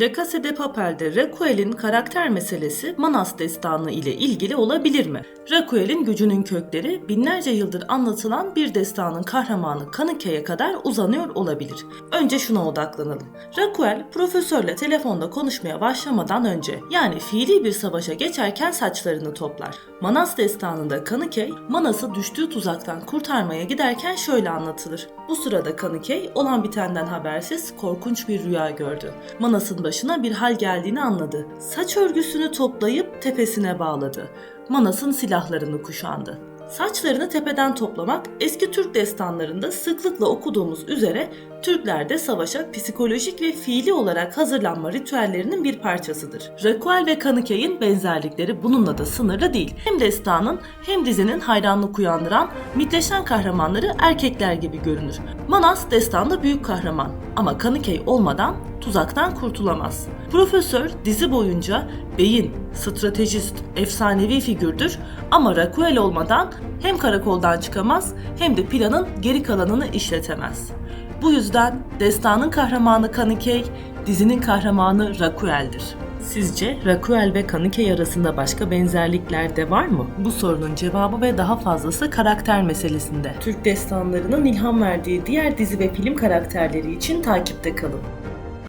Le Casa de Papel'de Raquel'in karakter meselesi Manas destanı ile ilgili olabilir mi? Raquel'in gücünün kökleri binlerce yıldır anlatılan bir destanın kahramanı Kanike'ye kadar uzanıyor olabilir. Önce şuna odaklanalım. Raquel, profesörle telefonda konuşmaya başlamadan önce yani fiili bir savaşa geçerken saçlarını toplar. Manas destanında Kanike, Manas'ı düştüğü tuzaktan kurtarmaya giderken şöyle anlatılır. Bu sırada Kanike olan bitenden habersiz korkunç bir rüya gördü. Manas'ın başına bir hal geldiğini anladı. Saç örgüsünü toplayıp tepesine bağladı. Manas'ın silahlarını kuşandı. Saçlarını tepeden toplamak eski Türk destanlarında sıklıkla okuduğumuz üzere Türklerde savaşa psikolojik ve fiili olarak hazırlanma ritüellerinin bir parçasıdır. Raquel ve Kanike'nin benzerlikleri bununla da sınırlı değil. Hem destanın hem dizinin hayranlık uyandıran mitleşen kahramanları erkekler gibi görünür. Manas destanda büyük kahraman ama Kanike olmadan tuzaktan kurtulamaz. Profesör dizi boyunca beyin, stratejist, efsanevi figürdür ama Raquel olmadan hem karakoldan çıkamaz hem de planın geri kalanını işletemez. Bu yüzden destanın kahramanı Kanike, dizinin kahramanı Raquel'dir. Sizce Raquel ve Kanike arasında başka benzerlikler de var mı? Bu sorunun cevabı ve daha fazlası karakter meselesinde. Türk destanlarının ilham verdiği diğer dizi ve film karakterleri için takipte kalın.